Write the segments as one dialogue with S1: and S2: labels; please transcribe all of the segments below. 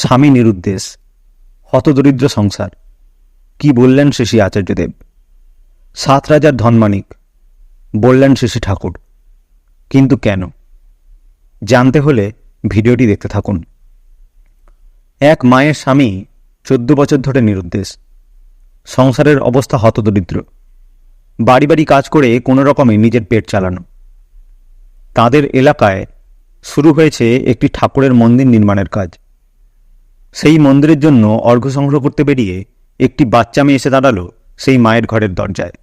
S1: স্বামী নিরুদ্দেশ, হতদরিদ্র সংসার। কি বললেন শ্রী আচার্যদেব? সাত রাজার ধনমানিক বললেন শ্রী ঠাকুর। কিন্তু কেন? জানতে হলে ভিডিওটি দেখতে থাকুন। এক মায়ের স্বামী চোদ্দ বছর ধরে নিরুদ্দেশ, সংসারের অবস্থা হতদরিদ্র বাড়ি বাড়ি কাজ করে কোনো রকমে নিজের পেট চালানো। তাদের এলাকায় শুরু হয়েছে একটি ঠাকুরের মন্দির নির্মাণের কাজ। সেই মন্দিরের জন্য অর্ঘ্য সংগ্রহ করতে বেরিয়ে একটি বাচ্চা মেয়ে এসে দাঁড়াল সেই মায়ের ঘরের দরজায়।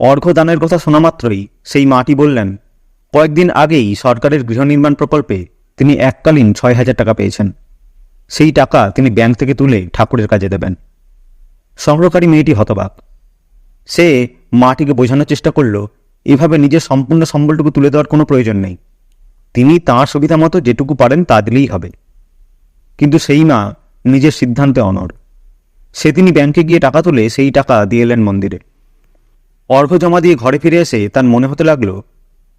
S1: অর্ঘ্য দানের কথা শোনা মাত্রই সেই মাটি বললেন, কয়েকদিন আগেই সরকারের গৃহ নির্মাণ প্রকল্পে তিনি এককালীন ছয় হাজার টাকা পেয়েছেন। সেই টাকা তিনি ব্যাংক থেকে তুলে ঠাকুরের কাজে দেবেন। সংগ্রহকারী মেয়েটি হতবাক। সে মাটিকে বোঝানোর চেষ্টা করল, এভাবে নিজের সম্পূর্ণ সম্বলটুকু তুলে দেওয়ার কোনো প্রয়োজন নেই। তিনি তাঁর সুবিধা মতো যেটুকু পারেন তা দিলেই হবে। কিন্তু সেই মা নিজের সিদ্ধান্তে অনড়। সে তিনি ব্যাংকে গিয়ে টাকা তুলে সেই টাকা দিয়ে এলেন মন্দিরে। অর্ঘ জমা দিয়ে ঘরে ফিরে এসে তার মনে হতে লাগল,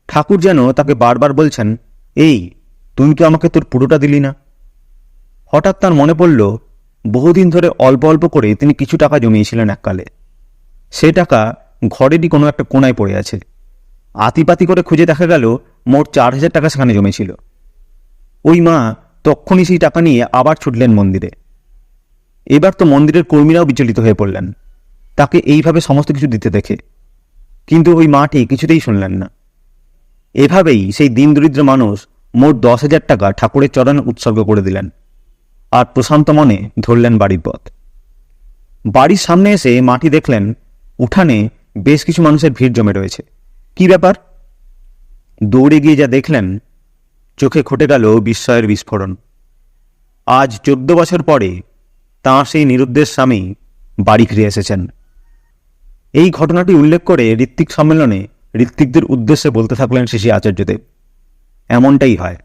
S1: ঠাকুর যেন তাকে বারবার বলছেন, এই, তুই তো আমাকে তোর পুরোটা দিলি না। হঠাৎ তার মনে পড়ল, বহুদিন ধরে অল্প অল্প করে তিনি কিছু টাকা জমিয়েছিলেন এককালে। সে টাকা ঘরেরই কোনো একটা কোনায় পড়ে আছে। আতিপাতি করে খুঁজে দেখা গেল, মোট চার হাজার টাকা সেখানে জমেছিল। ওই মা তক্ষণই সেই টাকা নিয়ে আবার ছুটলেন মন্দিরে। এবার তো মন্দিরের কর্মীরাও বিচলিত হয়ে পড়লেন। তাকে এইভাবে সমস্ত কিছু দিতে দেখে। কিন্তু ওই মাটি কিছুতেই শুনলেন না। এভাবেই সেই দিন দরিদ্র মানুষ মোট দশ হাজার টাকা ঠাকুরের চরণে উৎসর্গ করে দিলেন আর প্রশান্ত মনে ধরলেন বাড়ির পথ। বাড়ির সামনে এসে মাটি দেখলেন উঠানে বেশ কিছু মানুষের ভিড় জমে রয়েছে। কি ব্যাপার? দৌড়ে গিয়ে যা দেখলেন চোখে ঘটে গেল বিস্ময়ের বিস্ফোরণ। আজ চোদ্দ বছর পরে তাঁর সেই নিরুদ্দেশ স্বামী বাড়ি ফিরে এসেছেন। এই ঘটনাটি উল্লেখ করে ঋত্বিক সম্মেলনে ঋত্বিকদের উদ্দেশ্যে বলতে থাকলেন শিশি আচার্যদেব। এমনটাই হয়।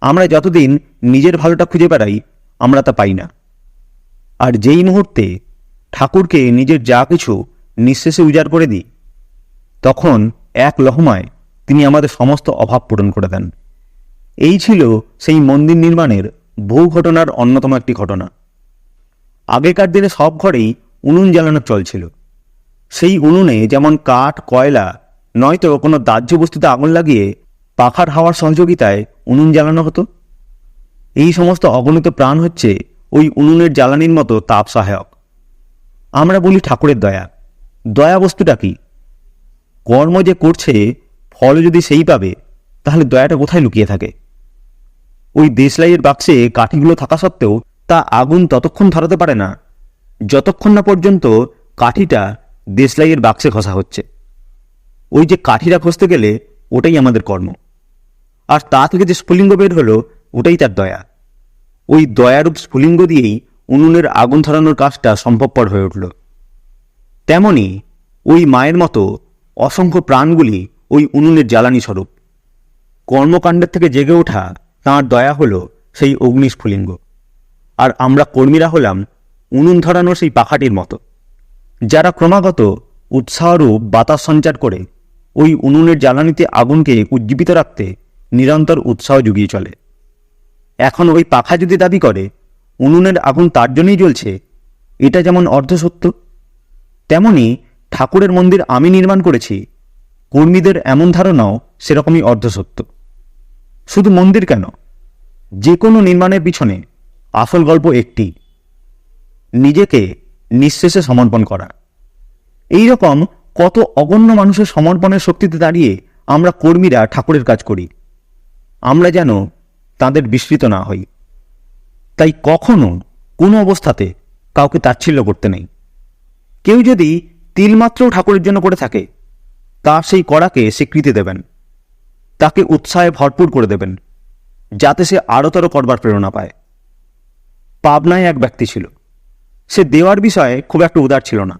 S1: আমরা যতদিন নিজের ভালোটা খুঁজে বেড়াই, আমরা তা পাই না। আর যেই মুহূর্তে ঠাকুরকে নিজের যা কিছু নিঃশেষে উজাড় করে দিই, তখন এক লহমায় তিনি আমাদের সমস্ত অভাব পূরণ করে দেন। এই ছিল সেই মন্দির নির্মাণের বহু ঘটনার অন্যতম একটি ঘটনা। আগেকার দিনে সব ঘরেই উনুন জ্বালানোর চল ছিল সেই উনুনে যেমন কাঠ, কয়লা, নয়তো কোনো দাহ্য বস্তুতে আগুন লাগিয়ে পাখার হাওয়ার সহযোগিতায় উনুন জ্বালানো হতো। এই সমস্ত অগণিত প্রাণ হচ্ছে ওই উনুনের জ্বালানির মতো তাপ সহায়ক। আমরা বলি ঠাকুরের দয়া। দয়া বস্তুটা কি? কর্ম যে করছে ফল যদি সেই পাবে, তাহলে দয়াটা কোথায় লুকিয়ে থাকে? ওই দেশলাইয়ের বাক্সে কাঠিগুলো থাকা সত্ত্বেও তা আগুন ততক্ষণ ধরাতে পারে না। যতক্ষণ না পর্যন্ত কাঠিটা দেশলাইয়ের বাক্সে ঘষা হচ্ছে। ওই যে কাঠিটা খসতে গেলে ওটাই আমাদের কর্ম। আর তা থেকে যে স্ফুলিঙ্গ বের হলো, ওটাই তার দয়া। ওই দয়ারূপ স্ফুলিঙ্গ দিয়েই উনুনের আগুন ধরানোর কাজটা সম্ভবপর হয়ে উঠল। তেমনি ওই মায়ের মতো অসংখ্য প্রাণগুলি ওই উনুনের জ্বালানি স্বরূপ। কর্মকাণ্ডের থেকে জেগে ওঠা তাঁর দয়া হলো সেই অগ্নিস্ফুলিঙ্গ। আর আমরা কর্মীরা হলাম উনুন ধরানো সেই পাখাটির মতো। যারা ক্রমাগত উৎসাহরূপ বাতাস সঞ্চার করে ওই উনুনের জ্বালানিতে আগুনকে উজ্জীবিত রাখতে নিরন্তর উৎসাহ জুগিয়ে চলে। এখন ওই পাখা যদি দাবি করে, উনুনের আগুন তার জন্যই জ্বলছে, এটা যেমন অর্ধসত্য, তেমনি ঠাকুরের মন্দির আমি নির্মাণ করেছি, কর্মীদের এমন ধারণাও সেরকমই অর্ধসত্য। শুধু মন্দির কেন? যে কোনো নির্মাণের পিছনে আসল গল্প একটি, নিজেকে নিঃশেষে সমর্পণ করা। এই রকম কত অগণ্য মানুষের সমর্পণের শক্তিতে দাঁড়িয়ে আমরা কর্মীরা ঠাকুরের কাজ করি, আমরা যেন তাদের বিস্মৃত না হই। তাই কখনো কোনো অবস্থাতে কাউকে তাচ্ছিল্য করতে নেই। কেউ যদি তিলমাত্রও ঠাকুরের জন্য করে থাকে, তার সেই কড়াকে স্বীকৃতি দেবেন। তাকে উৎসাহে ভরপুর করে দেবেন, যাতে সে আরতর করবার প্রেরণা পায়। পাবনায় এক ব্যক্তি ছিল। সে দেওয়ার বিষয়ে খুব একটা উদার ছিল না।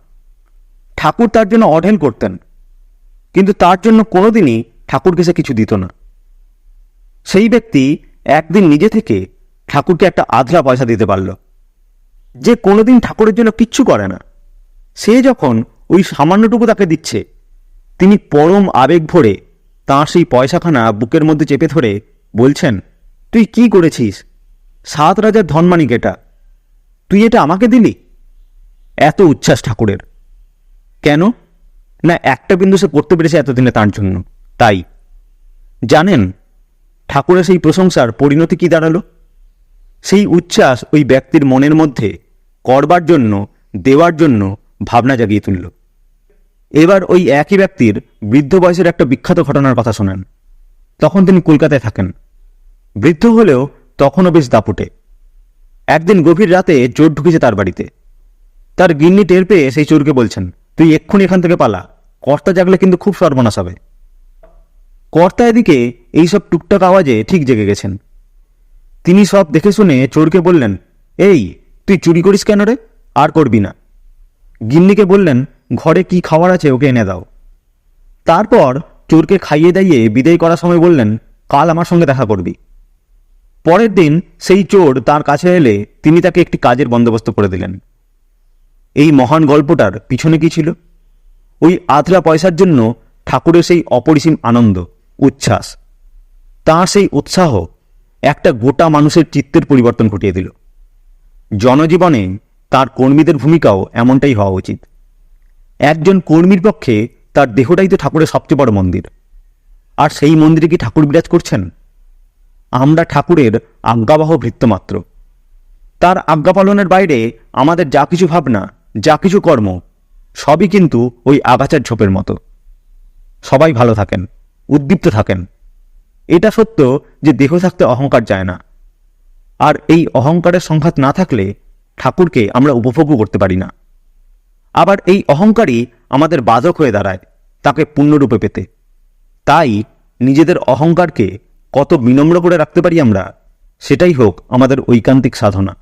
S1: ঠাকুর তার জন্য অঢেল করতেন, কিন্তু তার জন্য কোনোদিনই ঠাকুরকে সে কিছু দিত না। সেই ব্যক্তি একদিন নিজে থেকে ঠাকুরকে একটা আধলা পয়সা দিতে পারল। যে কোনোদিন ঠাকুরের জন্য কিচ্ছু করে না। সে যখন ওই সামান্যটুকু তাকে দিচ্ছে, তিনি পরম আবেগ ভরে তাঁর সেই পয়সাখানা বুকের মধ্যে চেপে ধরে বলছেন, তুই কি করেছিস? সাত রাজার ধনমানিক এটা তুই এটা আমাকে দিলি? এত উচ্ছ্বাস ঠাকুরের। কেন? না, একটা বিন্দু সে করতে পেরেছে এতদিনে তার জন্য। তাই। জানেন, ঠাকুরের সেই প্রশংসার পরিণতি কি দাঁড়াল? সেই উচ্ছ্বাস ওই ব্যক্তির মনের মধ্যে করবার জন্য, দেওয়ার জন্য ভাবনা জাগিয়ে তুলল। এবার ওই একই ব্যক্তির বৃদ্ধ বয়সের একটা বিখ্যাত ঘটনার কথা শোনেন। তখন তিনি কলকাতায় থাকেন। বৃদ্ধ হলেও তখনও বেশ দাপুটে। একদিন গভীর রাতে চোর ঢুকেছে তার বাড়িতে। তার গিন্নি টের পেয়ে সেই চোরকে বলছেন, তুই এক্ষুনি এখান থেকে পালা। কর্তা জাগলে কিন্তু খুব সর্বনাশ হবে। কর্তা এদিকে এইসব টুকটাক আওয়াজে ঠিক জেগে গেছেন। তিনি সব দেখে শুনে চোরকে বললেন, এই, তুই চুরি করিস কেন রে? আর করবি না। গিন্নিকে বললেন ঘরে কি খাবার আছে ওকে এনে দাও। তারপর চোরকে খাইয়ে দাইয়ে বিদায় করার সময় বললেন, কাল আমার সঙ্গে দেখা করবি। পরের দিন সেই চোর তার কাছে এলে তিনি তাকে একটি কাজের বন্দোবস্ত করে দিলেন। এই মহান গল্পটার পিছনে কি ছিল? ওই আধলা পয়সার জন্য ঠাকুরের সেই অপরিসীম আনন্দ, উচ্ছ্বাস। তাঁর সেই উৎসাহ একটা গোটা মানুষের চিত্তের পরিবর্তন ঘটিয়ে দিল। জনজীবনে তার কর্মীদের ভূমিকাও এমনটাই হওয়া উচিত। একজন কর্মীর পক্ষে তার দেহটাই তো ঠাকুরের সবচেয়ে বড় মন্দির। আর সেই মন্দিরে কি ঠাকুর বিরাজ করছেন? আমরা ঠাকুরের আজ্ঞাবহ ভৃত্যমাত্র। তার আজ্ঞা পালনের বাইরে আমাদের যা কিছু ভাবনা, যা কিছু কর্ম, সবই কিন্তু ওই আগাছার ঝোপের মতো। সবাই ভালো থাকেন, উদ্দীপ্ত থাকেন। এটা সত্য যে দেহ থাকতে অহংকার যায় না। আর এই অহংকারের সংঘাত না থাকলে ঠাকুরকে আমরা উপভোগও করতে পারি না। আবার এই অহংকারই আমাদের বাধক হয়ে দাঁড়ায়, তাকে পূর্ণরূপে পেতে। তাই নিজেদের অহংকারকে কত বিনম্র করে রাখতে পারি আমরা, সেটাই হোক আমাদের ঐকান্তিক সাধনা।